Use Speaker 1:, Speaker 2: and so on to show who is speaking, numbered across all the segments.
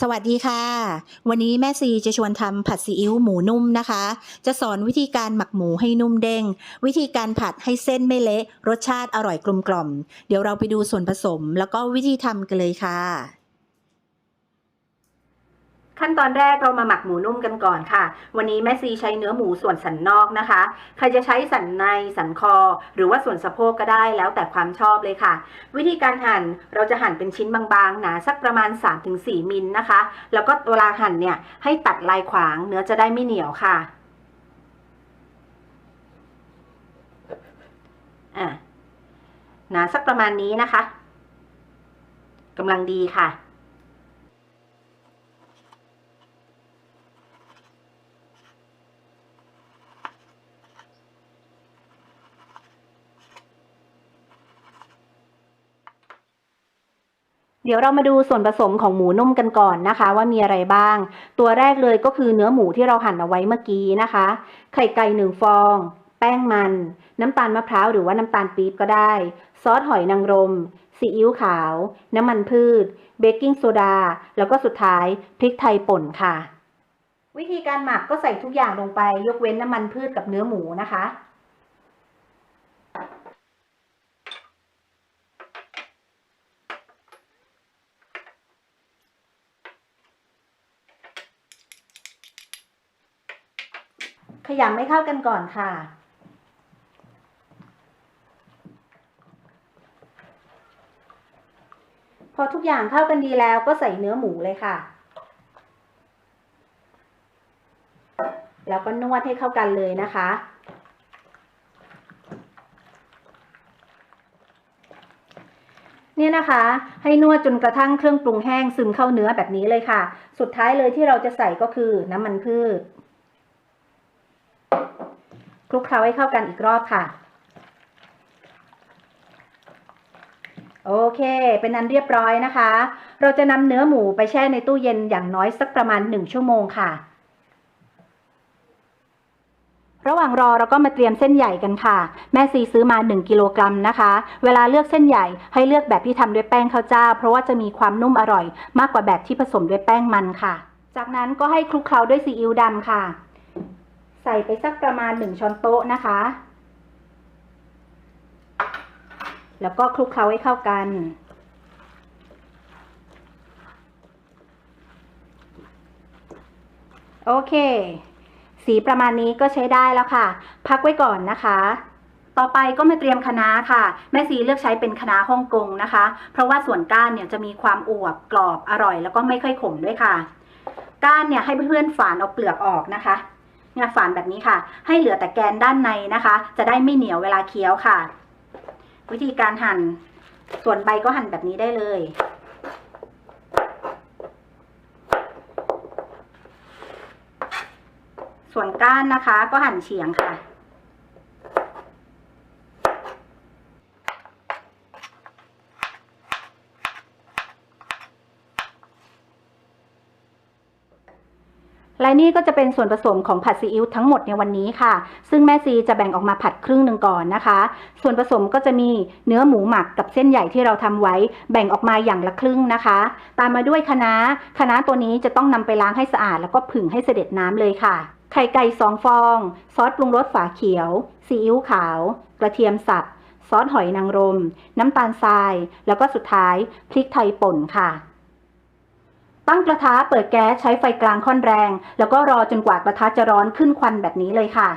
Speaker 1: สวัสดีค่ะ วันนี้แม่ซีจะชวนทำผัดซีอิ๊วหมูนุ่มนะคะ จะสอนวิธีการหมักหมูให้นุ่มเด้ง วิธีการผัดให้เส้นไม่เละ รสชาติอร่อยกลมกล่อม เดี๋ยวเราไปดูส่วนผสม แล้วก็วิธีทำกันเลยค่ะ ขั้นตอนแรกเรามาหมักหมูนุ่มกันก่อนค่ะ วันนี้แม่ซีใช้เนื้อหมูส่วนสันนอกนะคะ ใครจะใช้สันในสันคอ หรือว่าส่วนสะโพกก็ได้แล้วแต่ความชอบเลยค่ะ วิธีการหั่นเราจะหั่นเป็นชิ้นบางๆหนาสักประมาณ 3-4 มิลนะคะ แล้วก็เวลาหั่นเนี่ยให้ตัดลายขวางเนื้อจะได้ไม่เหนียวค่ะอะหนาสักประมาณนี้นะคะกำลังดีค่ะ เดี๋ยวเรามาดูส่วนผสมของหมูนุ่มกันก่อนนะคะ ว่ามีอะไรบ้าง ตัวแรกเลยก็คือเนื้อหมูที่เราหั่นเอาไว้เมื่อกี้นะคะ ไข่ไก่หนึ่งฟอง แป้งมัน น้ำตาลมะพร้าวหรือว่าน้ำตาลปี๊บก็ได้ ซอสหอยนางรม ซีอิ๊วขาว น้ำมันพืช เบกกิ้งโซดา แล้วก็สุดท้ายพริกไทยป่นค่ะ วิธีการหมักก็ใส่ทุกอย่างลงไป ยกเว้นน้ำมันพืชกับเนื้อหมูนะคะ ขยำให้เข้ากันก่อนค่ะ พอทุกอย่างเข้ากันดีแล้วก็ใส่เนื้อหมูเลยค่ะ แล้วก็นวดให้เข้ากันเลยนะคะเนี่ยนะคะ ให้นวดจนกระทั่งเครื่องปรุงแห้งซึมเข้าเนื้อแบบนี้เลยค่ะ สุดท้ายเลยที่เราจะใส่ก็คือน้ำมันพืช คลุกเคล้าให้เข้ากันอีกรอบค่ะ โอเค เป็นอันเรียบร้อยนะคะ เราจะนำเนื้อหมูไปแช่ในตู้เย็นอย่างน้อยสักประมาณ 1 ชั่วโมงค่ะ ระหว่างรอเราก็มาเตรียมเส้นใหญ่กันค่ะ แม่ซีซื้อมา 1 กิโลกรัมนะคะ เวลาเลือกเส้นใหญ่ให้เลือกแบบที่ทำด้วยแป้งข้าวเจ้า เพราะว่าจะมีความนุ่มอร่อย มากกว่าแบบที่ผสมด้วยแป้งมันค่ะ จากนั้นก็ให้คลุกเคล้าด้วยซีอิ๊วดำค่ะ ใส่ไปสักประมาณ 1 ช้อนโต๊ะนะคะ แล้วก็คลุกเคล้าให้เข้ากัน โอเค สีประมาณนี้ก็ใช้ได้แล้วค่ะ พักไว้ก่อนนะคะต่อไปก็มาเตรียมคะน้าค่ะ แม่ซีเลือกใช้เป็นคะน้าฮ่องกงนะคะ เพราะว่าส่วนก้านเนี่ยจะมีความอวบกรอบอร่อย แล้วก็ไม่ค่อยขมด้วยค่ะ ก้านเนี่ยให้เพื่อนๆฝานเอาเปลือกออกนะคะ เนี่ยฝานแบบนี้ค่ะ ให้เหลือแต่แกนด้านในนะคะ จะได้ไม่เหนียวเวลาเคี้ยวค่ะ วิธีการหั่น ส่วนใบก็หั่นแบบนี้ได้เลย ส่วนก้านนะคะก็หั่นเฉียงค่ะ และนี่ก็จะเป็นส่วนผสมของผัดซีอิ๊วทั้งหมดในวันนี้ค่ะ ซึ่งแม่ซีจะแบ่งออกมาผัดครึ่งหนึ่งก่อนนะคะ ส่วนผสมก็จะมีเนื้อหมูหมักกับเส้นใหญ่ที่เราทำไว้ แบ่งออกมาอย่างละครึ่งนะคะ ตามมาด้วยคะน้าคะน้าตัวนี้จะต้องนำไปล้างให้สะอาด แล้วก็ผึ่งให้เสด็จน้ำเลยค่ะ ไข่ไก่สองฟอง ซอสปรุงรสฝาเขียว ซีอิ๊วขาว กระเทียมสับ ซอสหอยนางรม น้ำตาลทราย แล้วก็สุดท้ายพริกไทยป่นค่ะ กระทะเปิดแก๊สใช้ไฟกลางค่อนแรง แล้วก็รอจนกว่ากระทะจะร้อนขึ้นควันแบบนี้เลยค่ะ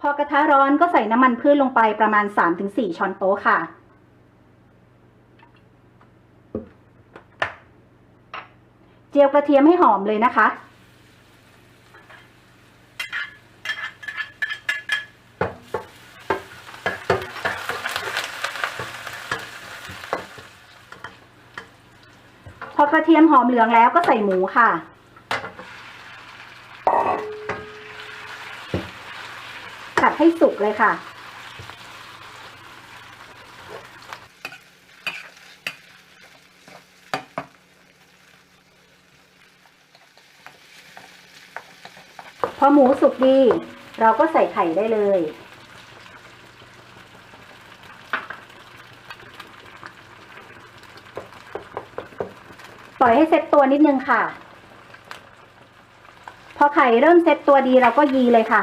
Speaker 1: พอกระทะร้อนก็ใส่น้ำมันพืชลงไปประมาณ 3-4 ช้อนโต๊ะค่ะ เจียวกระเทียมให้หอมเลยนะคะ ระเทียมหอมเหลืองแล้วก็ใส่หมูค่ะผัดให้สุกเลยค่ะ พอหมูสุกดี เราก็ใส่ไข่ได้เลย ล่อยให้เซ็ตตัวนิดนึงค่ะ พอไข่เริ่มเซ็ตตัวดีเราก็ยีเลยค่ะ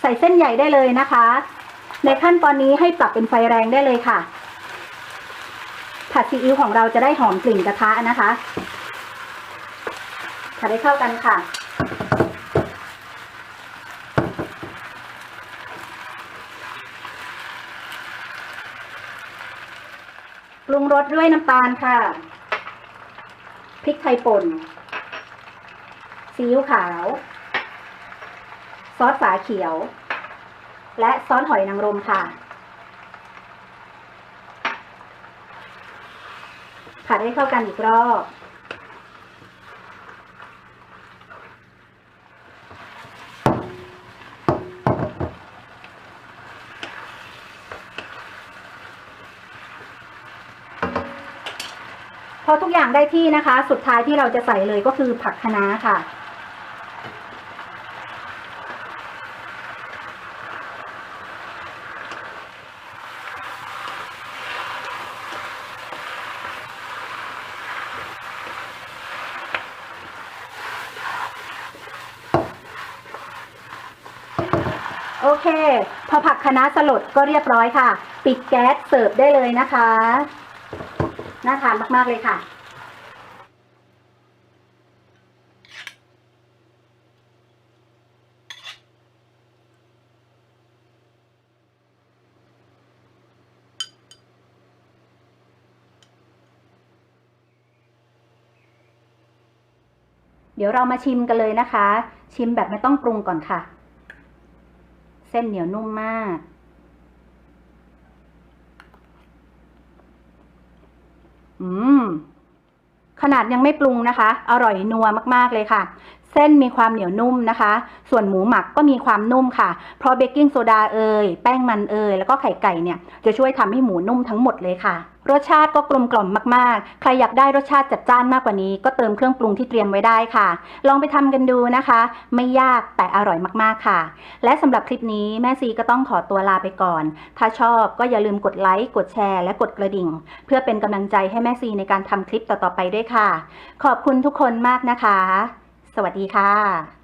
Speaker 1: ใส่เส้นใหญ่ได้เลยนะคะ ในขั้นตอนนี้ให้ปรับเป็นไฟแรงได้เลยค่ะ ผัดซีอิ๊วของเราจะได้หอมกลิ่นกระทะนะคะผัดให้เข้ากันค่ะ รุงรสด้วยน้ำตาลค่ะ พริกไทยป่น ซีอิ๊วขาว ซอสฝาเขียว และซอสหอยนางรมค่ะ ผัดให้เข้ากันอีกรอบ พอทุกอย่างได้ที่นะคะ สุดท้ายที่เราจะใส่เลยก็คือผักคะน้าค่ะ โอเค พอผักคะน้าสลดก็เรียบร้อยค่ะ ปิดแก๊สเสิร์ฟได้เลยนะคะ น่าทานมาก ๆ เลยค่ะ เดี๋ยวเรามาชิมกันเลยนะคะ ชิมแบบไม่ต้องปรุงก่อนค่ะ เส้นเหนียวนุ่มมาก อืมขนาดยังไม่ปรุงนะคะ อร่อยนัวมากๆเลยค่ะ เส้นมีความเหนียวนุ่มนะคะ ส่วนหมูหมักก็มีความนุ่มค่ะ เพราะเบกกิ้งโซดาเอ่ย แป้งมันเอ่ย แล้วก็ไข่ไก่เนี่ย จะช่วยทำให้หมูนุ่มทั้งหมดเลยค่ะ รสชาติก็กลมกล่อมมากๆ ใครอยากได้รสชาติจัดจ้านมากกว่านี้ ก็เติมเครื่องปรุงที่เตรียมไว้ได้ค่ะ ลองไปทำกันดูนะคะ ไม่ยากแต่อร่อยมากๆค่ะ และสำหรับคลิปนี้แม่ซีก็ต้องขอตัวลาไปก่อน ถ้าชอบก็อย่าลืมกดไลค์ กดแชร์ และกดกระดิ่ง เพื่อเป็นกำลังใจให้แม่ซีในการทำคลิปต่อๆไปด้วยค่ะ ขอบคุณทุกคนมากนะคะ สวัสดีค่ะ